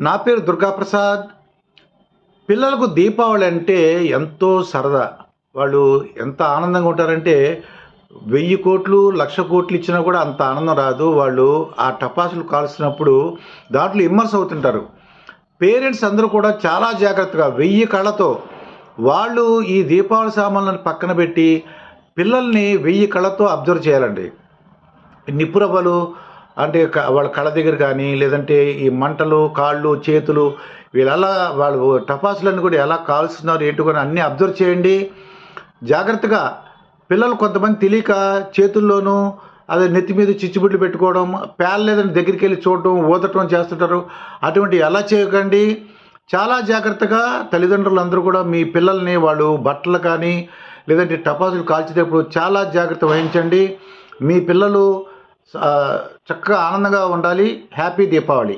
నా పేరు దుర్గాప్రసాద్. పిల్లలకు దీపావళి అంటే ఎంతో సరదా. వాళ్ళు ఎంత ఆనందంగా ఉంటారంటే వెయ్యి కోట్లు లక్ష కోట్లు ఇచ్చినా కూడా అంత ఆనందం రాదు. వాళ్ళు ఆ టపాసులు కాల్చినప్పుడు దాంట్లో ఇమ్మర్స్ అవుతుంటారు. పేరెంట్స్ అందరూ కూడా చాలా జాగ్రత్తగా వెయ్యి కళ్ళతో వాళ్ళు ఈ దీపావళి సామాన్లను పక్కన పెట్టి పిల్లల్ని వెయ్యి కళ్ళతో అబ్జర్వ్ చేయాలండి. నిపురబలు అంటే వాళ్ళ కళ్ళ దగ్గర కానీ లేదంటే ఈ మంటలు కాళ్ళు చేతులు వీళ్ళు ఎలా వాళ్ళు టపాసులను కూడా ఎలా కాల్స్తున్నారు ఏంటో కూడా అన్నీ అబ్జర్వ్ చేయండి. జాగ్రత్తగా పిల్లలు కొంతమంది తెలియక చేతుల్లోనూ అదే నెత్తి మీద చిచ్చుబుడ్లు పెట్టుకోవడం పేల లేదని దగ్గరికి వెళ్ళి చూడటం ఊదటం చేస్తుంటారు. అటువంటి ఎలా చేయకండి. చాలా జాగ్రత్తగా తల్లిదండ్రులు అందరూ కూడా మీ పిల్లల్ని వాళ్ళు బట్టలు కానీ లేదంటే టపాసులు కాల్చేటప్పుడు చాలా జాగ్రత్త వహించండి. మీ పిల్లలు చక్కగా ఆనందంగా ఉండాలి. హ్యాపీ దీపావళి.